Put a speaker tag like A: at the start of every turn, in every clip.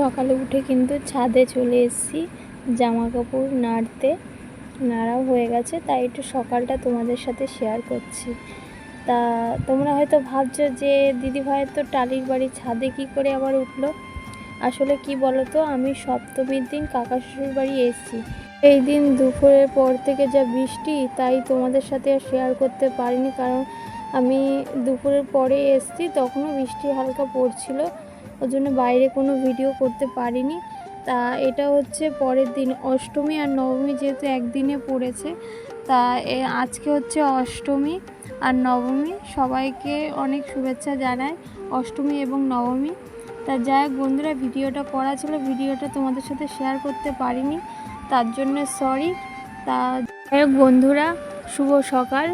A: সকালে উঠে কিন্তু ছাদে চলে এসেছি জামা কাপড় নাড়তে। নাড়াও হয়ে গেছে, তাই একটু সকালটা তোমাদের সাথে শেয়ার করছি। তা তোমরা হয়তো ভাবছ যে দিদি ভাইয়ের তো টালির বাড়ির ছাদে কি করে আবার উঠল? আসলে কি বলো তো আমি সপ্তমীর দিন কাকা শ্বশুর বাড়ি এসেছি। এই দিন দুপুরের পর থেকে যা বৃষ্টি, তাই তোমাদের সাথে আর শেয়ার করতে পারিনি, কারণ আমি দুপুরের পরে এসেছি, তখনও বৃষ্টি হালকা পড়ছিল। ওই জন্য বাইরে কোনো ভিডিও করতে পারিনি। তা এটা হচ্ছে পরের দিন, অষ্টমী আর নবমী যেহেতু একদিনে পড়েছে, তা আজকে হচ্ছে অষ্টমী আর নবমী। সবাইকে অনেক শুভেচ্ছা জানায় অষ্টমী এবং নবমী। তা যাই হোক বন্ধুরা, ভিডিওটা করা ছিল, ভিডিওটা তোমাদের সাথে শেয়ার করতে পারিনি, তার জন্য সরি তা যাই হোক বন্ধুরা, শুভ সকাল।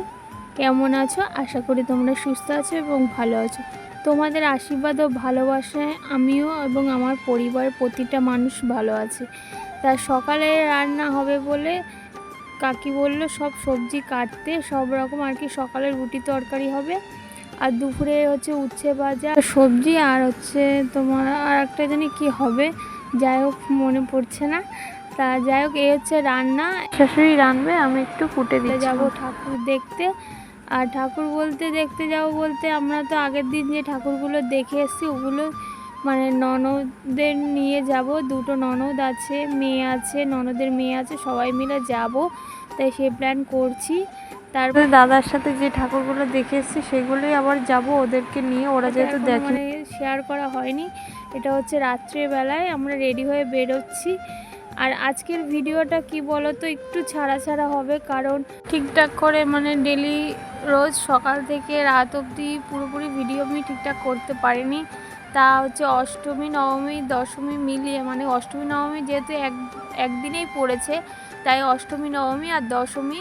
A: কেমন আছো? আশা করি তোমরা সুস্থ আছো এবং ভালো আছো। তোমাদের আশীর্বাদ ও ভালোবাসায় আমিও এবং আমার পরিবারের প্রতিটা মানুষ ভালো আছে। তা সকালে রান্না হবে বলে কাকি বলল সব সবজি কাটতে সব রকম আর কি সকালে রুটি তরকারি হবে আর দুপুরে হচ্ছে উচ্ছে ভাজা। সবজি আর হচ্ছে তোমার আর একটা জানি কি হবে যাই হোক মনে পড়ছে না। তা যাই হোক এই হচ্ছে রান্না। শাশুড়ি রান্নবে আমি একটু ফুটে দিয়ে যাব ঠাকুর দেখতে। আর ঠাকুর বলতে দেখতে যাব বলতে আমরা তো আগের দিন যে ঠাকুরগুলো দেখে এসেছি ওগুলো মানে ননদের নিয়ে যাব। দুটো ননদ আছে মেয়ে আছে ননদের মেয়ে আছে সবাই মিলে যাব। তাই সেই প্ল্যান করছি। তারপরে দাদার সাথে যে ঠাকুরগুলো দেখে এসেছি সেগুলোই আবার যাব ওদেরকে নিয়ে। ওরা যেহেতু দেখে শেয়ার করা হয়নি। এটা হচ্ছে রাত্রেবেলায় আমরা রেডি হয়ে বেরোচ্ছি। আর আজকের ভিডিওটা কি বলো তো একটু ছাড়া ছাড়া হবে কারণ ঠিকঠাক করে মানে ডেলি রোজ সকাল থেকে রাত অবধি পুরোপুরি ভিডিও আমি ঠিকঠাক করতে পারিনি। তা হচ্ছে অষ্টমী, নবমী, দশমী মিলিয়ে মানে অষ্টমী, নবমী যেহেতু এক, একদিনেই পড়েছে, তাই অষ্টমী, নবমী আর দশমী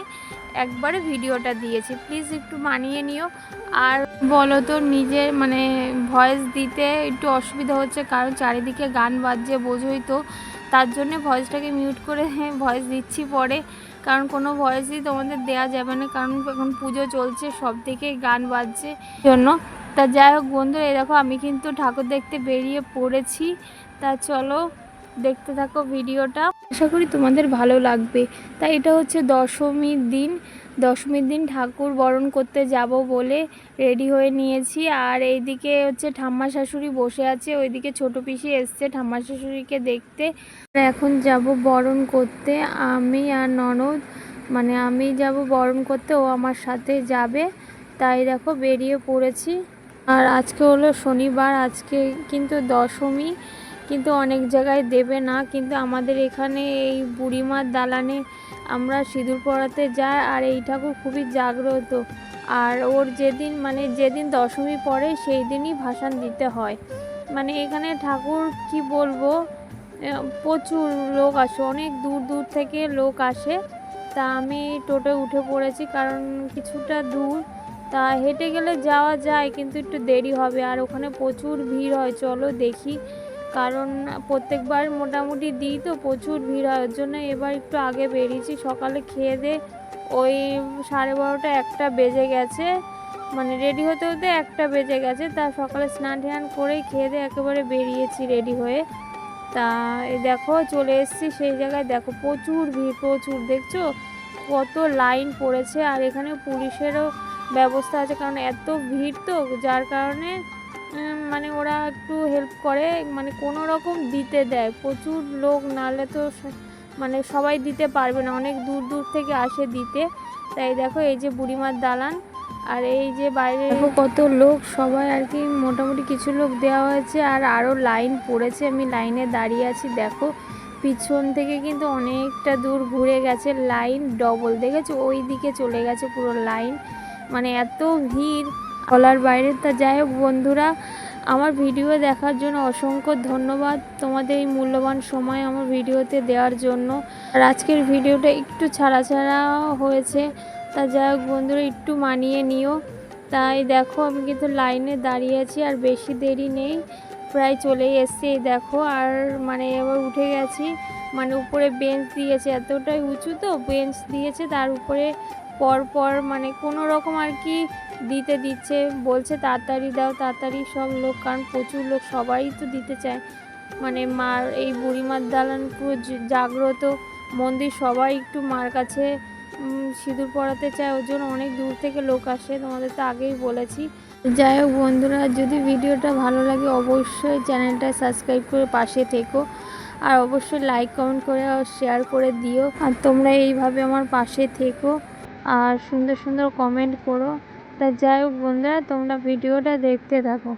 A: একবারে ভিডিওটা দিয়েছি। প্লিজ একটু মানিয়ে নিও। আর বলো তো নিজের মানে ভয়েস দিতে একটু অসুবিধা হচ্ছে, কারণ চারিদিকে গান বাজছে, বোঝোই তো। তার জন্যে ভয়েসটাকে মিউট করে ভয়েস দিচ্ছি পরে। কারণ কোনো ভয়েসই তোমাদের দেয়া যাবে না। কারণ এখন পুজো চলছে, সব থেকে গান বাজছে জন্য। তা যাই হোক বন্ধুরা দেখো আমি কিন্তু ঠাকুর দেখতে বেরিয়ে পড়েছি। তা চলো দেখতে থাকো ভিডিওটা। আশা করি তোমাদের ভালো লাগবে। তাই এটা হচ্ছে দশমীর দিন। দশমীর দিন ঠাকুর বরণ করতে যাব বলে রেডি হয়ে নিয়েছি। আর এইদিকে হচ্ছে ঠাম্মা শাশুড়ি বসে আছে। ওইদিকে ছোট পিসি এসছে ঠাম্মা শাশুড়িকে দেখতে। এখন যাব বরণ করতে। আমি আর ননদ মানে আমি যাব বরণ করতে, ও আমার সাথে যাবে। তাই দেখো বেরিয়ে পড়েছি। আর আজকে হলো শনিবার, আজকে কিন্তু দশমী। কিন্তু অনেক জায়গায় দেবে না। কিন্তু আমাদের এখানে এই বুড়িমার দালানে আমরা সিঁদুর পড়াতে যাই আর এই ঠাকুর খুবই জাগ্রত। আর ওর যেদিন মানে যেদিন দশমী পড়ে সেই দিনই ভাসান দিতে হয়। মানে এখানে ঠাকুর কি বলব প্রচুর লোক আসে, অনেক দূর দূর থেকে লোক আসে। তা আমি টোটো উঠে পড়েছি কারণ কিছুটা দূর। তা হেঁটে গেলে যাওয়া যায়, কিন্তু একটু দেরি হবে আর ওখানে প্রচুর ভিড় হয়। চলো দেখি কারণ প্রত্যেকবার মোটামুটি দিই তো, প্রচুর ভিড় ওর জন্য এবার একটু আগে বেরিয়েছি, সকালে খেয়ে দে, ওই সাড়ে বারোটা একটা বেজে গেছে। মানে রেডি হতে হতে একটা বেজে গেছে। তা সকালে স্নান টান করেই খেয়ে দিয়ে একেবারে বেরিয়েছি রেডি হয়ে। তা এই দেখো, চলে এসেছি সেই জায়গায়। দেখো, প্রচুর ভিড়, প্রচুর। দেখছ? কত লাইন পড়েছে। আর এখানে পুলিশেরও ব্যবস্থা আছে, কারণ এত ভিড় তো, যার কারণে মানে ওরা একটু হেল্প করে মানে কোনো রকম দিতে দেয়। প্রচুর লোক, নাহলে তো মানে সবাই দিতে পারবে না। অনেক দূর দূর থেকে আসে দিতে। তাই দেখো, এই যে বুড়িমার দালান আর এই যে বাইরে কত লোক, সবাই আর কি মোটামুটি কিছু লোক দেওয়া হয়েছে আর আরও লাইন পড়েছে। আমি লাইনে দাঁড়িয়ে আছি, দেখো। পিছন থেকে কিন্তু অনেকটা দূর ঘুরে গেছে, লাইন ডবল দেখেছ? ওই দিকে চলে গেছে পুরো লাইন। মানে এত ভিড় বলার বাইরে। তা যাই হোক বন্ধুরা, আমার ভিডিও দেখার জন্য অসংখ্য ধন্যবাদ তোমাদের এই মূল্যবান সময় আমার ভিডিওতে দেওয়ার জন্য। আর আজকের ভিডিওটা একটু ছাড়া ছাড়া হয়েছে। তা যাই হোক বন্ধুরা, একটু মানিয়ে নিও। তাই দেখো আমি কিন্তু লাইনে দাঁড়িয়ে আছি আর বেশি দেরি নেই। প্রায় চলেই এসছি দেখো। আর মানে এবার উঠে গেছি মানে উপরে বেঞ্চ দিয়েছে, এতটাই উঁচু তো বেঞ্চ দিয়েছে, তার উপরে পর পর মানে কোনো রকম আর কি দিতে দিচ্ছে, বলছে তাড়াতাড়ি দাও, তাড়াতাড়ি সব লোক, কারণ প্রচুর লোক, সবাই তো দিতে চায়। মানে মার, এই বুড়িমার দালান পুরো জাগ্রত, মন্দির সবাই একটু মার কাছে সিঁদুর পরাতে চায়, ওর জন্য অনেক দূর থেকে লোক আসে, তোমাদের তো আগেই বলেছি। যাই হোক বন্ধুরা, যদি ভিডিওটা ভালো লাগে অবশ্যই চ্যানেলটা সাবস্ক্রাইব করে পাশে থেকো, আর অবশ্যই লাইক, কমেন্ট করে আর শেয়ার করে দিও, আর তোমরা এইভাবে আমার পাশে থেকো, আর সুন্দর সুন্দর কমেন্ট করো। তা যাই হোক বন্ধুরা, তোমরা ভিডিওটা দেখতে থাকো।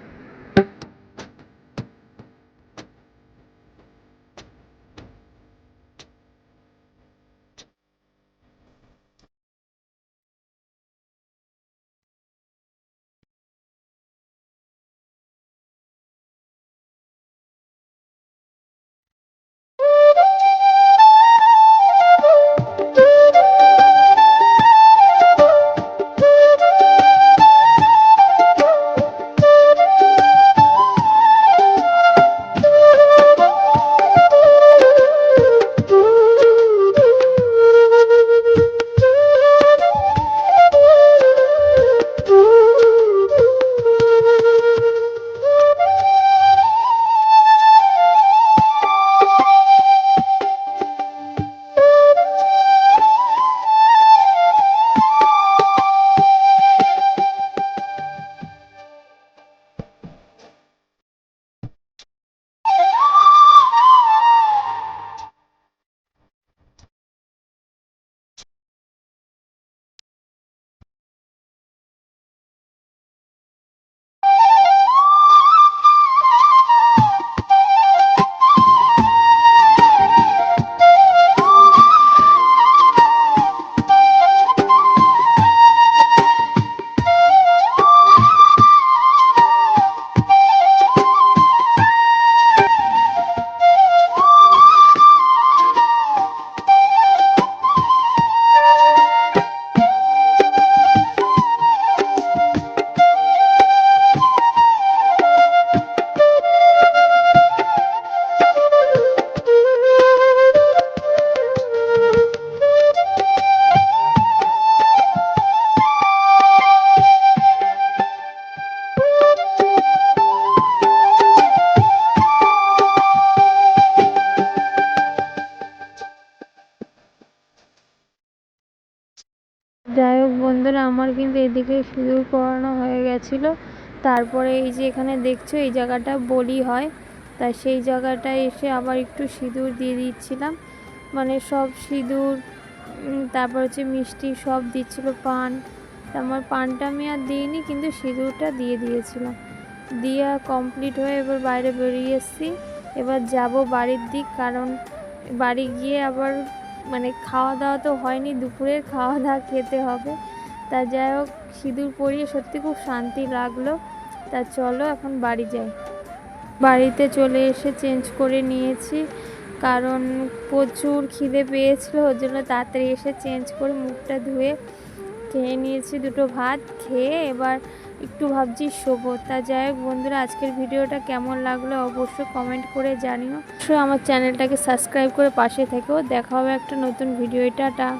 A: বন্ধুরা, আমার কিন্তু এদিকে সিঁদুর পরানো হয়ে গেছিল। তারপরে এই যে এখানে দেখছ, এই জায়গাটা বলি হয়। তাই সেই জায়গাটায় এসে আবার একটু সিঁদুর দিয়ে দিচ্ছিলাম। মানে সব সিঁদুর তারপর হচ্ছে মিষ্টি সব দিচ্ছিল পান। আমার পানটা আমি আর দিইনি, কিন্তু সিঁদুরটা দিয়ে দিয়েছিলাম। দিয়ে কমপ্লিট হয়ে এবার বাইরে বেরিয়ে এসেছি। এবার যাব বাড়ির দিক, কারণ বাড়ি গিয়ে আবার মানে খাওয়া দাওয়া তো হয়নি দুপুরের খাওয়া দাওয়া খেতে হবে। তা যাই হোক, সিঁদুর পরিয়ে সত্যি খুব শান্তি লাগল। তা চলো এখন বাড়ি যাই। বাড়িতে চলে এসে চেঞ্জ করে নিয়েছি, কারণ প্রচুর খিদে পেয়েছিল, ওর জন্য তাড়াতাড়ি এসে চেঞ্জ করে মুখটা ধুয়ে খেয়ে নিয়েছি দুটো ভাত, খেয়ে এবার একটু ভাবছি শোবো। তা যাই হোক বন্ধুরা, আজকের ভিডিওটা কেমন লাগল অবশ্যই কমেন্ট করে জানিও। অবশ্যই আমার চ্যানেলটাকে সাবস্ক্রাইব করে পাশে থেকেও দেখা হবে একটা নতুন ভিডিও টাটা।